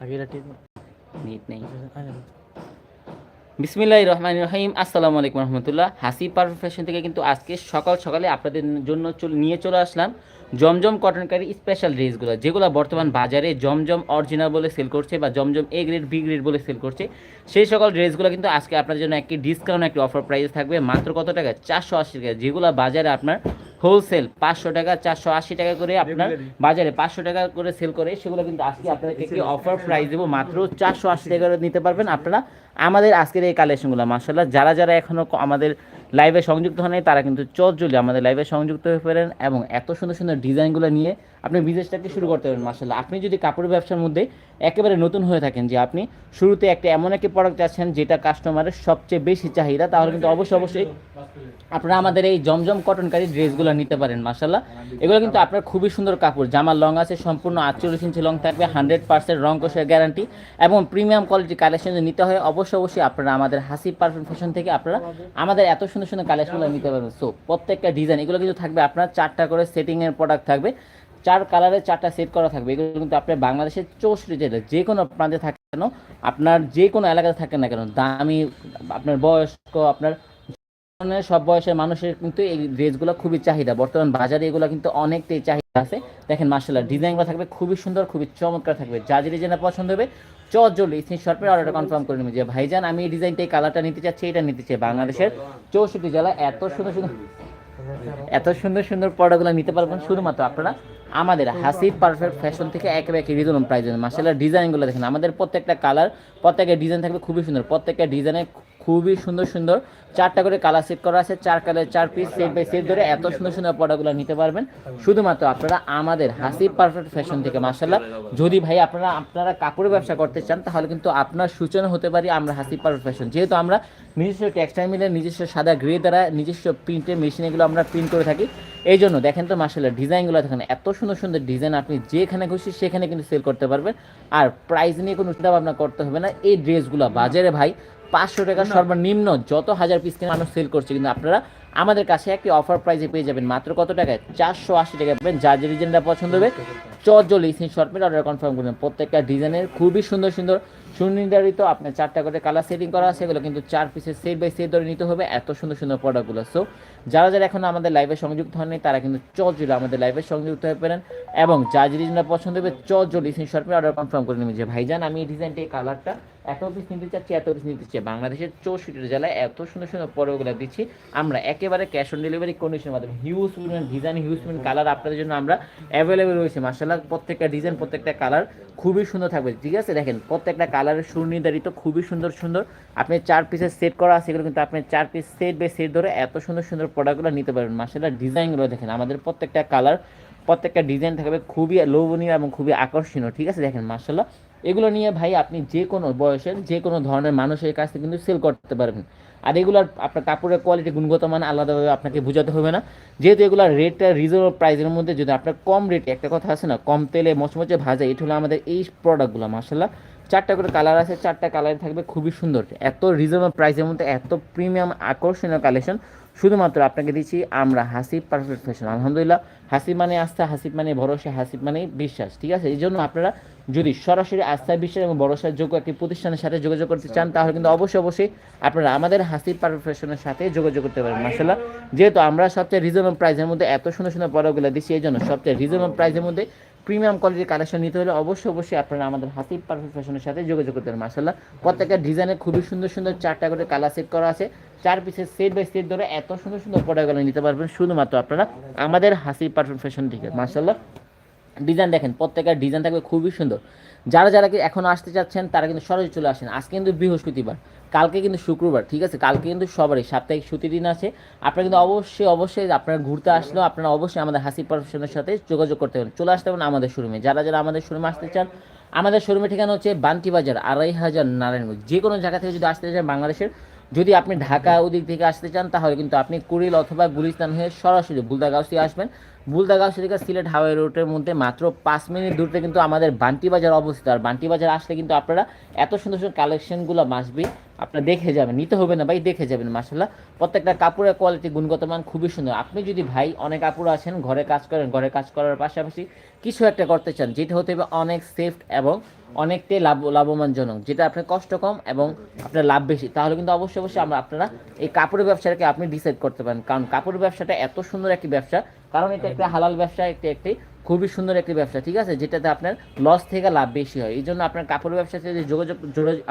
আগেরা ঠিক নেট নেই আরে বিসমিল্লাহ রহমান রহিম আসসালামু আলাইকুম রহমতুল্লাহ। হাসি পারফেক্ট ফ্যাশন থেকে কিন্তু আজকে সকাল সকালে আপনাদের জন্য নিয়ে চলে আসলাম জমজম কটনকারি স্পেশাল ড্রেসগুলো যেগুলো বর্তমান বাজারে জমজম অরিজিনাল বলে সেল করছে বা Zamzam A grade B grade বলে সেল করছে। সেই সকল ড্রেসগুলো কিন্তু আজকে আপনার জন্য একটি ডিসকাউন্ট একটি অফার প্রাইস থাকবে। মাত্র কত টাকা? চারশো আশি টাকা। যেগুলো বাজারে আপনার হোলসেল পাঁচশো টাকা চারশো আশি টাকা করে আপনার বাজারে পাঁচশো টাকা করে সেল করে সেগুলো কিন্তু আজকে আপনাদেরকে একটি অফার প্রাইস দেবো। মাত্র চারশো আশি টাকা করে নিতে পারবেন। আপনারা আমাদের আজকের এই কালেকশনগুলো মার্শাল্লাহ যারা যারা এখনও আমাদের লাইভে সংযুক্ত হন তারা কিন্তু চটজলি আমাদের লাইভে সংযুক্ত হয়ে পারেন এবং এত সুন্দর সুন্দর ডিজাইনগুলো নিয়ে আপনি বিজনেসটাকে শুরু করতে পারেন মার্শাল্লাহ আপনি যদি কাপড় ব্যবসার মধ্যে একেবারে নতুন হয়ে থাকেন, যে আপনি শুরুতে একটা এমন একটি প্রোডাক্ট চাচ্ছেন যেটা কাস্টমারের সবচেয়ে বেশি চাহিদা, তাহলে কিন্তু অবশ্যই অবশ্যই আপনারা আমাদের এই জমজম কটনকারী ড্রেসগুলো নিতে পারেন মার্শাল্লাহ এগুলো কিন্তু আপনার খুবই সুন্দর কাপড়, জামার লং আছে, সম্পূর্ণ আটচল্লিশ ইঞ্চি লং থাকবে হান্ড্রেড পার্সেন্ট রং কোষের গ্যারান্টি এবং প্রিমিয়াম কোয়ালিটি কালেকশন নিতে হয়, অবশ্যই অবশ্যই আপনারা আমাদের হাসি পারফেক্ট ফ্যাশন থেকে আপনারা আমাদের এত সুন্দর সুন্দর সুন্দর কালেকশনগুলো নিতে পারবেন। সো প্রত্যেকটা ডিজাইন এগুলো কিন্তু থাকবে আপনার চারটা করে সেটিংয়ের প্রোডাক্ট থাকবে। চার কালারের চারটা সেট করা থাকবে। এগুলো কিন্তু আপনার বাংলাদেশের চৌষট্টি জেলা যে কোনো প্রান্তে থাকে কেন, আপনার যে কোনো এলাকাতে থাকেন না কেন, দামি, আপনার বয়স্ক, আপনার সব বয়সের মানুষের কিন্তু এই ড্রেসগুলো খুবই চাহিদা। বর্তমান বাজারে এগুলো কিন্তু অনেকটাই চাহিদা। আছে। দেখেন মার্শাল্লাহ ডিজাইনগুলো থাকবে খুবই সুন্দর, খুবই চমৎকার থাকবে। যা যে ডিজাইনটা পছন্দ হবে, চট জলদি স্ক্রিন শর্টের অর্ডারটা কনফার্ম করে নেবে যে, ভাইজান, আমি এই ডিজাইনটা এই কালারটা নিতে চাচ্ছি এটা নিতে চাই। বাংলাদেশের চৌষট্টি জেলা এত সুন্দর সুন্দর এত সুন্দর সুন্দর প্রোডাক্টগুলো নিতে পারবেন। শুধুমাত্র আপনারা আমাদের হাসি পারফেক্ট ফ্যাশন থেকে একেবারে রিজনেবল প্রাইস মাসাল্লাহ ডিজাইনগুলো দেখেন, আমাদের প্রত্যেকটা কালার প্রত্যেকটা ডিজাইন থাকবে খুবই সুন্দর। প্রত্যেকটা ডিজাইনে খুবই সুন্দর সুন্দর। চারটা করে কালার সেট করা আছে, চার কালার চার পিস সেট বাই সেট ধরে এত সুন্দর সুন্দর প্রোডাক্টগুলো নিতে পারবেন। শুধুমাত্র আপনারা আমাদের হাসি পারফেক্ট ফ্যাশন থেকে মাসাল্লাহ যদি ভাই আপনারা আপনারা কাপড়ের ব্যবসা করতে চান, তাহলে কিন্তু আপনার সূচনা হতে পারি আমরা হাসি পারফেক্ট ফ্যাশন যেহেতু আমরা নিজস্ব টেক্সটাইল মিলে নিজস্ব সাদা গ্রে দ্বারা নিজস্ব প্রিন্টের মেশিন এগুলো আমরা প্রিন্ট করে থাকি। এই জন্য দেখেন তো মাসাল্লাহ ডিজাইনগুলো দেখেন, এত সুন্দর সুন্দর ডিজাইন আপনি যেখানে খুশি সেখানে কিন্তু সেল করতে পারবেন। আর প্রাইস নিয়ে কোনো চিন্তা ভাবনা করতে হবে না, এই ড্রেসগুলো বাজারে ভাই পাঁচশো টাকা সর্বনিম্ন যত হাজার পিস কিনে মানুষ সেল করছে কিন্তু আপনারা আমাদের কাছে একটি অফার প্রাইসে পেয়ে যাবেন। মাত্র কত টাকায়? চারশো আশি টাকা পাবেন। যার যে ডিজাইনটা পছন্দ হবে চটজলি সেই শর্টমেট অর্ডার কনফার্ম করবেন। প্রত্যেকটা ডিজাইনের খুবই সুন্দর সুন্দর সুনির্ধারিত আপনার চারটা করে কালার সেটিং করা আছে। এগুলো কিন্তু চার পিসের সেট বাই সেট ধরে নিতে হবে। এত সুন্দর সুন্দর প্রোডাক্টগুলো সো যারা যারা এখন আমাদের লাইভে সংযুক্ত হননি তারা কিন্তু চটজলি আমাদের লাইভে সংযুক্ত হয়ে পারেন। এবং যা যে ডিজাইনটা পছন্দ হবে চটজলি সেই শর্টমেট অর্ডার কনফার্ম করে নেবেন। যে ভাইজান আমি এই ডিজাইনটা এই কালারটা এত পিস নিতে চাচ্ছি, এত পিস নিতে চাচ্ছি। বাংলাদেশের চৌষট্টি জেলায় এত সুন্দর সুন্দর পরগুলো দিচ্ছি। আমরা একেবারে ক্যাশ অন ডেলিভারি কন্ডিশনের মাধ্যমে হিউজ পরিমাণ ডিজাইন হিউজ পরিমাণ কালার আপনাদের জন্য আমরা অ্যাভেলেবেল রয়েছে। মার্শাল্লাহ প্রত্যেকটা ডিজাইন প্রত্যেকটা কালার খুবই সুন্দর থাকবে। ঠিক আছে? দেখেন, প্রত্যেকটা কালারের সুনির্ধারিত খুবই সুন্দর সুন্দর। আপনি চার পিসের সেট করা আছে, এগুলো কিন্তু আপনি চার পিস সেট বাই সেট ধরে এত সুন্দর সুন্দর প্রোডাক্টগুলো নিতে পারবেন। মার্শাল্লাহ ডিজাইনগুলো দেখেন, আমাদের প্রত্যেকটা কালার প্রত্যেকটা ডিজাইন থাকবে খুবই লোভনীয় এবং খুবই আকর্ষণীয়। ঠিক আছে? দেখেন মার্শাল্লাহ এগুলো নিয়ে ভাই আপনি যে কোনো বয়সের, যে কোনো ধরনের মানুষের কাছ থেকে কিন্তু সেল করতে পারবেন। আর এগুলোর আপনার কাপড়ের কোয়ালিটি গুণগত মান আলাদাভাবে আপনাকে বোঝাতে হবে না। যেহেতু এগুলোর রেটটা রিজনেবল প্রাইসের মধ্যে, যদি আপনার কম রেটে একটা কথা আছে না, কম তেলে মচমচে ভাজা, এটা হলো আমাদের এই প্রোডাক্টগুলো মার্শাল্লাহ চারটা করে কালার আছে, চারটা কালার থাকবে খুবই সুন্দর। এত রিজনেবল প্রাইসের মধ্যে, এত প্রিমিয়াম আকর্ষণীয় কালেকশন শুধুমাত্র আপনাকে দিচ্ছি, আমরা হাসিব পারফেক্ট ফ্যাশন আলহামদুলিল্লাহ। হাসিব মানে আস্থা, হাসিব মানে ভরসা, হাসিব মানে বিশ্বাস, ঠিক আছে? এই জন্য আপনারা যদি সরাসরি আস্থা বিশ্বাস এবং ভরসার যোগ্য একটি প্রতিষ্ঠানের সাথে যোগাযোগ করতে চান, তাহলে কিন্তু অবশ্যই অবশ্যই আপনারা আমাদের হাসিব পারফেক্ট ফ্যাশনের সাথে যোগাযোগ করতে পারেন মার্শাল্লাহ যেহেতু আমরা সবচেয়ে রিজনেবল প্রাইসের মধ্যে এত সুন্দর সুন্দর পরগুলো দিচ্ছি, এই জন্য সবচেয়ে রিজনেবল প্রাইসের মধ্যে প্রিমিয়াম কোয়ালিটির কালেকশন নিতে হলে অবশ্যই অবশ্যই আপনারা আমাদের হাসিব পারফেক্ট ফ্যাশনের সাথে যোগাযোগ করতে পারেন মার্শাল্লাহ প্রত্যেকটা ডিজাইনে খুবই সুন্দর সুন্দর চারটা করে কালার সেট করা আছে। চার পিসের সেট বাই সেট ধরে এত সুন্দর সুন্দর প্রোডাক্টগুলো নিতে পারবেন, শুধুমাত্র আপনারা আমাদের হাসি পারফেক্ট ফ্যাশন থেকে মার্শাল্লাহ ডিজাইন দেখেন প্রত্যেকটা ডিজাইন থাকবে খুবই সুন্দর। যারা যারা কি এখন আসতে চাচ্ছেন, তারা কিন্তু সরাসরি চলে আসেন। আজকে কিন্তু বৃহস্পতিবার, কালকে কিন্তু শুক্রবার, ঠিক আছে? কালকে কিন্তু সবারই সাপ্তাহিক ছুটির দিন আছে। আপনারা কিন্তু অবশ্যই অবশ্যই আপনারা ঘুরতে আসলেও আপনারা অবশ্যই আমাদের হাসি প্রফেশনের সাথে যোগাযোগ করতে পারেন। চলে আসতে পারেন আমাদের শোরুমে যারা যারা আমাদের শোরুমে আসতে চান, আমাদের শোরুমের ঠিকানা হচ্ছে বান্টি বাজার, আড়াই হাজার নারায়ণগঞ্জ। যে কোনো জায়গা থেকে যদি আসতে চান বাংলাদেশের, যদি আপনি ঢাকা ওদিক থেকে আসতে চান, তাহলে কিন্তু আপনি কুড়িল অথবা গুলিস্তান হয়ে সরাসরি বুলদাগাউসি আসবেন। বুলদাগাউসি থেকে সিলেট হাওয়াই রোডের মধ্যে মাত্র পাঁচ মিনিট দূরতে কিন্তু আমাদের বান্টি বাজার অবস্থিত। আর বান্টি বাজার আসলে কিন্তু আপনারা এত সুন্দর সুন্দর কালেকশনগুলো মাসবি আপনারা দেখে যাবেন, নিতে হবে না ভাই, দেখে যাবেন মাসাল্লাহ প্রত্যেকটা কাপড়ের কোয়ালিটি গুণগত মান খুবই সুন্দর। আপনি যদি ভাই অনেক কাপড় আছেন, ঘরে কাজ করেন, ঘরে কাজ করার পাশাপাশি কিছু একটা করতে চান, যেটা হতে হবে অনেক সেফ এবং অনেকটাই লাভ, লাভবানজনক, যেটা আপনার কষ্ট কম এবং আপনার লাভ বেশি, তাহলে কিন্তু অবশ্যই অবশ্যই আমরা আপনারা এই কাপড়ের ব্যবসাটাকে আপনি ডিসাইড করতে পারেন। কারণ কাপড়ের ব্যবসাটা এত সুন্দর একটি ব্যবসা কারণ এটা একটা হালাল ব্যবসা একটা একটি খুবই সুন্দর একটি ব্যবসা, ঠিক আছে? যেটাতে আপনার লস থেকে লাভ বেশি হয়। এই জন্য আপনার কাপড় ব্যবসাতে যোগাযোগ,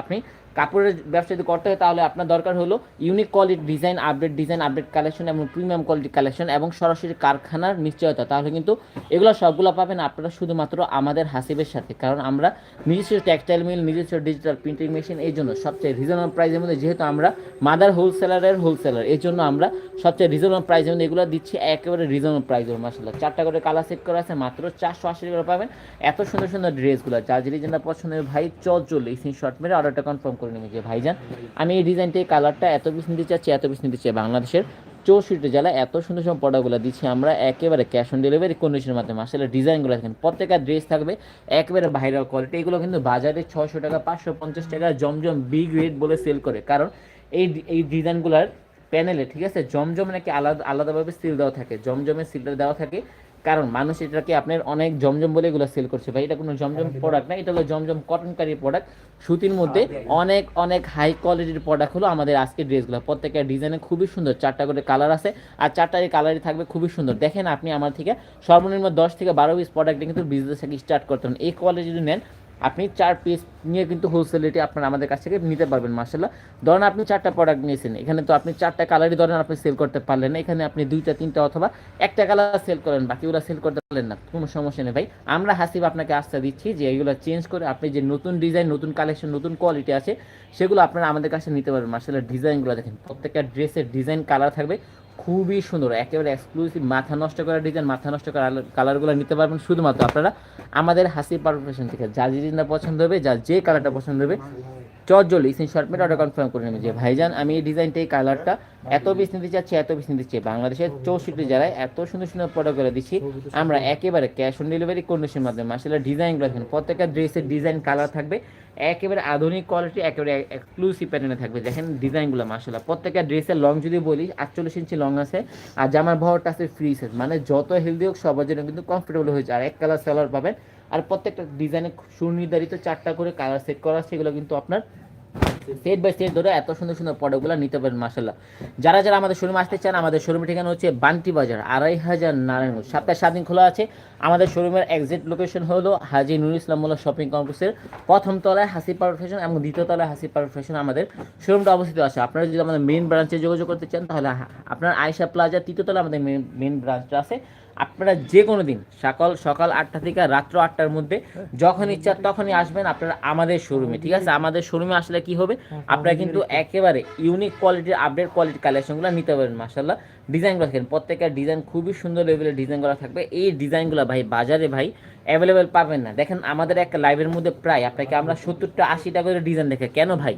আপনি কাপড়ের ব্যবসা যদি করতে হয়, তাহলে আপনার দরকার হলো unique quality design update design update collection এবং প্রিমিয়াম কোয়ালিটি কালেকশন এবং সরাসরি কারখানার নিশ্চয়তা। তাহলে কিন্তু এগুলো সবগুলো পাবেন আপনারা শুধুমাত্র আমাদের হাসিবের সাথে। কারণ আমরা নিজস্ব টেক্সটাইল মিল নিজস্ব ডিজিটাল প্রিন্টিং মেশিন এই জন্য সবচেয়ে রিজনেবল প্রাইসের মধ্যে যেহেতু আমরা মাদার হোলসেলারের হোলসেলার এই জন্য আমরা সবচেয়ে রিজনেবল প্রাইসের মধ্যে এগুলো দিচ্ছি একেবারে রিজনেবল প্রাইস মাসাল্লাহ চারটা করে কালার সেট করা আছে, মাত্র চারশো আশি টাকা পাবেন। এত সুন্দর সুন্দর ড্রেসগুলো যে ডিজাইনটা পছন্দ ভাই চল চলে এই শর্ট মেরে অর্ডারটা কনফার্ম করে নেবে যে ভাইজান। আমি এই ডিজাইনটা এই কালারটা এত পিস নিতে চাচ্ছি, এত পিস নিতে চাই বাংলাদেশের চৌষট্টি জেলায় এত সুন্দর সুন্দর প্রোডাক্টগুলো দিচ্ছি আমরা একেবারে ক্যাশ অন ডেলিভারি কন্ডিশনের মাধ্যমে। আসলে ডিজাইনগুলো দেখেন, প্রত্যেকটা ড্রেস থাকবে একেবারে ভাইরাল কোয়ালিটি এগুলো কিন্তু বাজারে ছশো টাকা, পাঁচশো পঞ্চাশ টাকা জমজম বিগ রেট বলে সেল করে। কারণ এই এই ডিজাইনগুলোর প্যানেলে ঠিক আছে? জমজম নাকি আলাদা, আলাদাভাবে সিল দেওয়া থাকে। জমজমের সিলটা দেওয়া থাকে। কারণ মানুষ এটাকে আপনার অনেক জমজম বলে এগুলো সেল করছে। ভাই এটা কোনো জমজম প্রোডাক্ট না এটা হলো জমজম কটনকারি প্রোডাক্ট সুতির মধ্যে অনেক অনেক হাই কোয়ালিটির প্রোডাক্ট হলো আমাদের আজকের ড্রেসগুলো প্রত্যেকটা ডিজাইনে খুবই সুন্দর। চারটা করে কালার আছে। আর চারটা কালারই থাকবে খুবই সুন্দর। দেখেন আপনি আমার থেকে সর্বনিম্ন দশ থেকে বারো পিস প্রোডাক্টে কিন্তু বিজনেস স্টার্ট করতে পারেন এই কোয়ালিটি যদি নেন। আপনি চার পিস নিয়ে কিন্তু হোলসেল রেটে আপনার আমাদের কাছ থেকে নিতে পারবেন মার্শাল্লাহ ধরেন আপনি চারটা প্রোডাক্ট নিয়েছেন, এখানে তো আপনি চারটা কালারই ধরেন আপনি সেল করতে পারলেন না, এখানে আপনি দুইটা, তিনটা অথবা একটা কালার সেল করেন, বাকিগুলো সেল করতে পারলেন না, কোনো সমস্যা নেই ভাই। আমরা হাসিব আপনাকে আস্থা দিচ্ছি যে এইগুলো চেঞ্জ করে আপনি যে নতুন ডিজাইন নতুন কালেকশন নতুন কোয়ালিটি আছে, সেগুলো আপনারা আমাদের কাছে নিতে পারবেন মার্শাল্লাহ ডিজাইনগুলো দেখেন, প্রত্যেকটা ড্রেসের ডিজাইন কালার থাকবে খুবই সুন্দর, একেবারে এক্সক্লুসিভ মাথা নষ্ট করা ডিজাইন মাথা নষ্ট করা কালারগুলো নিতে পারবেন শুধুমাত্র আপনারা আমাদের হাসি পারফেশন থেকে। যা ডিজাইনটা পছন্দ হবে যা যে কালারটা পছন্দ হবে চটজলি সিন শর্ট মেট অর্ডার কনফার্ম করে নেবে যে, ভাইজান, আমি এই ডিজাইনটা এই কালারটা এত পিস নিতে চাচ্ছি এত পিস নিতে চাই বাংলাদেশের চৌষট্টি জেলায় এত সুন্দর সুন্দর প্রোডাক্টগুলো দিচ্ছি। আমরা একেবারে ক্যাশ অন ডেলিভারি কন্ডিশনের মাধ্যমে আসলে ডিজাইনগুলো দেখেন প্রত্যেকটা ড্রেসের ডিজাইন কালার থাকবে। একেবারে আধুনিক কোয়ালিটি একেবারে এক্সক্লুসিভ প্যাটার্নে থাকবে। দেখেন ডিজাইনগুলো মাসাল্লাহ প্রত্যেকটা ড্রেসের লং যদি বলি আটচল্লিশ ইঞ্চি লং আছে। আর জামার ভরটা আছে ফ্রি সাইজ মানে যত হেলদি হোক সবার জন্য কিন্তু কমফোর্টেবল হয়েছে আর এক কালার সেলার পাবেন। আর প্রত্যেকটা ডিজাইনে সুনির্ধারিত চারটা করে কালার সেট করা সেগুলো কিন্তু আপনার সেট বাই সেট ধরে এত সুন্দর সুন্দর প্রোডাক্টগুলো নিতে পারেন মাসাল্লাহ যারা যারা আমাদের শোরুমে আসতে চান, আমাদের শোরুমের ঠিকানা হচ্ছে বান্টি বাজার, আড়াই হাজার নারায়ণগঞ্জ। সপ্তাহে সাত দিন খোলা আছে। আমাদের শোরুমের এক্সাক্ট লোকেশন হলো হাজি নুর ইসলাম মোল্লা শপিং কমপ্লেক্সের প্রথম তলায় হাসি পাওয়ার ফ্যাশন এবং দ্বিতীয় তলায় হাসি পাওয়ার ফ্যাশন আমাদের শোরুমটা অবস্থিত আছে। আপনারা যদি আমাদের মেন ব্রাঞ্চে যোগাযোগ করতে চান, তাহলে আপনার আয়সা প্লাজা তৃতীয় তলায় আমাদের মেন ব্রাঞ্চটা আছে। আপনারা যে কোনো দিন সকাল সকাল আটটা থেকে রাত্র আটটার মধ্যে যখন ইচ্ছা তখনই আসবেন আপনারা আমাদের শোরুমে ঠিক আছে? আমাদের শোরুমে আসলে কি হবে? আপনারা কিন্তু একেবারে ইউনিক কোয়ালিটির আপডেট কোয়ালিটি কালেকশনগুলো নিতে পারেন মাসাল্লাহ ডিজাইনগুলো দেখেন প্রত্যেকের ডিজাইন খুবই সুন্দর লেভেলের ডিজাইনগুলো থাকবে। এই ডিজাইনগুলো ভাই বাজারে ভাই অ্যাভেলেবেল পাবেন না। দেখেন আমাদের একটা লাইভের মধ্যে প্রায় আপনাকে আমরা সত্তরটা আশিটা করে ডিজাইন দেখে কেন ভাই?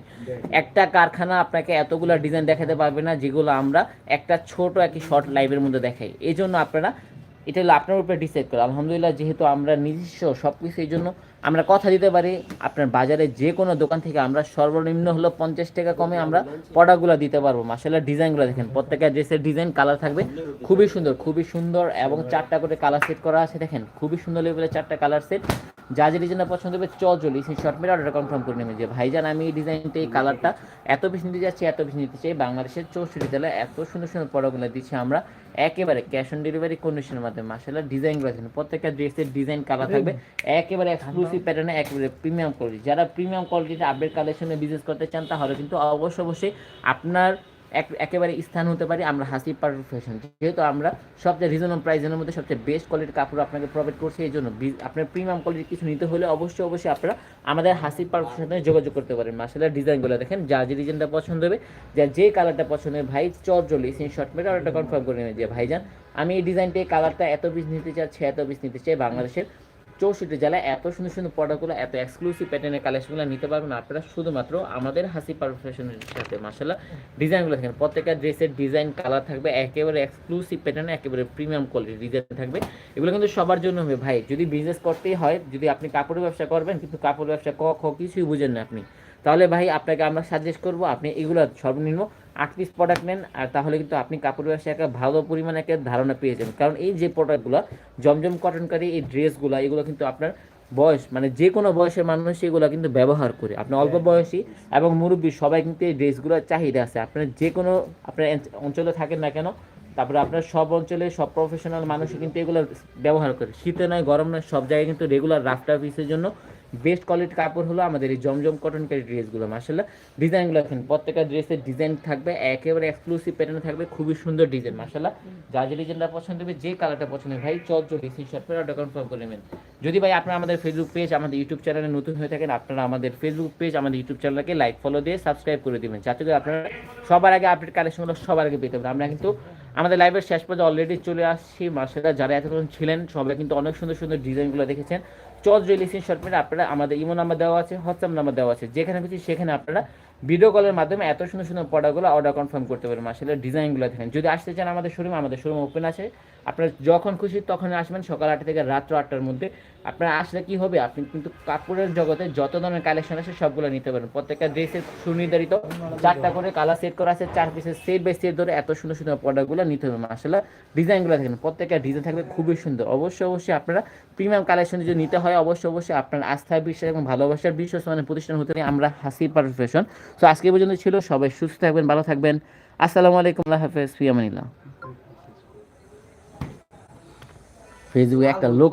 একটা কারখানা আপনাকে এতগুলো ডিজাইন দেখাতে পারবে না যেগুলো আমরা একটা ছোট একই শর্ট লাইভের মধ্যে দেখাই। এই জন্য আপনারা এটা হলো আপনার উপরে ডিসাইড করে। আলহামদুলিল্লাহ, যেহেতু আমরা নিজস্ব সব কিছু এই জন্য আমরা কথা দিতে পারি, আপনার বাজারে যে কোনো দোকান থেকে আমরা সর্বনিম্ন হলো পঞ্চাশ টাকা কমে আমরা প্রোডাক্টগুলো দিতে পারব। মাসাল্লাহ ডিজাইনগুলো দেখেন, প্রত্যেকটা ড্রেসের ডিজাইন কালার থাকবে। খুবই সুন্দর খুবই সুন্দর এবং চারটা করে কালার সেট করা আছে, দেখেন, খুবই সুন্দর লেভেলের চারটা কালার সেট যা যে ডিজাইনটা পছন্দ হবে চ চলি। সেই শর্ট মেরে অর্ডার কনফার্ম করে নেবেন যে, ভাইজান, আমি এই ডিজাইনটা এই কালারটা এত বেশি নিতে যাচ্ছি, এত বেশি নিতে চাই। বাংলাদেশের চৌষট্টি জেলায় এত সুন্দর সুন্দর প্রোডাক্টগুলো দিচ্ছি আমরা। একেবারে ক্যাশ অন ডেলিভারি কন্ডিশনের মাধ্যমে। মাসাল্লাহ ডিজাইনগুলো দেখেন প্রত্যেকটা ড্রেসের ডিজাইন কালার থাকবে। একেবারে এক্সক্লুসিভ প্যাটার্নে একেবারে প্রিমিয়াম কোয়ালিটি যারা প্রিমিয়াম কোয়ালিটির আপডেট কালেকশনে বিজনেস করতে চান, তাহলে কিন্তু অবশ্যই অবশ্যই আপনার এক একেবারে স্থান হতে পারি আমরা হাসি পারফেক্ট ফ্যাশন যেহেতু আমরা সবচেয়ে রিজনেবল প্রাইসের মধ্যে সবচেয়ে বেস্ট কোয়ালিটির কাপড় আপনাকে প্রোভাইড করছি, এই জন্য আপনার প্রিমিয়াম কোয়ালিটির কিছু নিতে হলে অবশ্যই অবশ্যই আপনারা আমাদের হাসি পারফেক্ট সাথে যোগাযোগ করতে পারেন। মাসালের ডিজাইনগুলো দেখেন, যা যে ডিজাইনটা পছন্দ হবে, যা যে কালারটা পছন্দ হবে, ভাই চট জলি সেই শর্ট মেরে অর্ডারটা কনফার্ম করে নেবে যে, ভাইজান, আমি এই ডিজাইনটা কালারটা এত পিস নিতে চাচ্ছি, এত পিস নিতে চাই বাংলাদেশের চৌষট্টি জেলায় এত সুন্দর সুন্দর প্রোডাক্টগুলো এত এক্সক্লুসিভ প্যাটার্নের কালেকশনগুলো নিতে পারবেন আপনারা শুধুমাত্র আমাদের হাসি পারফেশনের সাথে মার্শাল্লাহ ডিজাইনগুলো থাকবে প্রত্যেকটা ড্রেসের ডিজাইন কালার থাকবে, একেবারে এক্সক্লুসিভ প্যাটার্নে একেবারে প্রিমিয়াম কোয়ালিটির ডিজাইন থাকবে। এগুলো কিন্তু সবার জন্য হবে ভাই, যদি বিজনেস করতেই হয়, যদি আপনি কাপড়ের ব্যবসা করবেন, কিন্তু কাপড় ব্যবসা ক, খ, কিছুই বুঝেন না আপনি। তাহলে ভাই, আপনাকে আমরা সাজেস্ট করব, আপনি এগুলো সর্বনিম্ন আট পিস প্রোডাক্ট নেন আর তাহলে কিন্তু আপনি কাপড় ব্যবসায় একটা ভালো পরিমাণে একটা ধারণা পেয়ে যাবেন। কারণ এই যে প্রোডাক্টগুলো জমজম কটনকারী এই ড্রেসগুলো এগুলো কিন্তু আপনার বয়স মানে যে কোনো বয়সের মানুষ এগুলো কিন্তু ব্যবহার করে। আপনার অল্প বয়সী এবং মুরব্বী সবাই কিন্তু এই ড্রেসগুলোর চাহিদা আছে। আপনার যে কোনো আপনার অঞ্চলে থাকেন না কেন তারপরে আপনার সব অঞ্চলে সব প্রফেশনাল মানুষই কিন্তু এগুলো ব্যবহার করে। শীতে নয় গরম নয় সব জায়গায় কিন্তু রেগুলার রাফটার পিসের জন্য বেস্ট কোয়ালিটির কাপড় হলো আমাদের এই জমজম কটন কটনকারি ড্রেসগুলো মার্শাল্লাহ ডিজাইনগুলো দেখেন, প্রত্যেকটা ড্রেসের ডিজাইন থাকবে, একেবারে এক্সক্লুসিভ প্যাটার্ন থাকবে, খুবই সুন্দর ডিজাইন মার্শাল্লাহ যা যে ডিজাইনটা পছন্দ হবে, যে কালারটা পছন্দ হবে, ভাই চল চল ডিসি করে অর্ডার কনফার্ম করে নেবেন। যদি ভাই আপনারা আমাদের ফেসবুক পেজ আমাদের ইউটিউব চ্যানেলে নতুন হয়ে থাকেন, আপনারা আমাদের ফেসবুক পেজ আমাদের ইউটিউব চ্যানেলকে লাইক ফলো দিয়ে সাবস্ক্রাইব করে দিবেন, যাতে করে আপনারা সবার আগে আপডেট কালেকশনগুলো সবার আগে পেতে পারেন। আমরা কিন্তু আমাদের লাইভের শেষ পর্যন্ত অলরেডি চলে আসছি মার্শাল্লাহ যারা এতক্ষণ ছিলেন, সবাই কিন্তু অনেক সুন্দর সুন্দর ডিজাইনগুলো দেখেছেন। চল রিলেশন আপনারা আমাদের ইমো নাম্বার দেওয়া আছে, হোয়াটসঅ্যাপ নাম্বার দেওয়া আছে, যেখানে খুশি সেখানে আপনারা ভিডিও কলের মাধ্যমে এত সুন্দর সুন্দর প্রোডাক্টগুলো অর্ডার কনফার্ম করতে পারেন আসলে ডিজাইনগুলো দেখেন। যদি আসতে চান আমাদের শোরুমে আমাদের শোরুম ওপেন আছে। আপনারা যখন খুশি তখন আসবেন, সকাল আটটা থেকে রাত্র আটটার মধ্যে। আপনারা আসলে কি হবে? আপনি কিন্তু কাপড়ের জগতে যত ধরনের কালেকশন আছে, সবগুলো নিতে পারেন প্রত্যেকটা ড্রেসের সুনির্ধারিত চারটা করে কালার সেট করা আছে, চার পিসের সেট বাই সেট ধরে এত সুন্দর সুন্দর প্রোডাক্টগুলো নিতে হবে আসলে ডিজাইনগুলো দেখেন, প্রত্যেকটা ডিজাইন থাকবে খুবই সুন্দর। অবশ্যই অবশ্যই আপনারা প্রিমিয়াম কালেকশন যদি নিতে হয়, অবশ্যই অবশ্যই আপনার আস্থা, বিশ্বাস এবং ভালোবাসার বিশ্বস্ত প্রতিষ্ঠান হতে আমরা হাসি পারফেশন তো আজকে পর্যন্ত ছিল। সবাই সুস্থ থাকবেন, ভালো থাকবেন। আসসালামু আলাইকুম, আল্লাহ হাফেজ। ফিয়ামানিল্লাহ। ফেসবুকে একটা লোক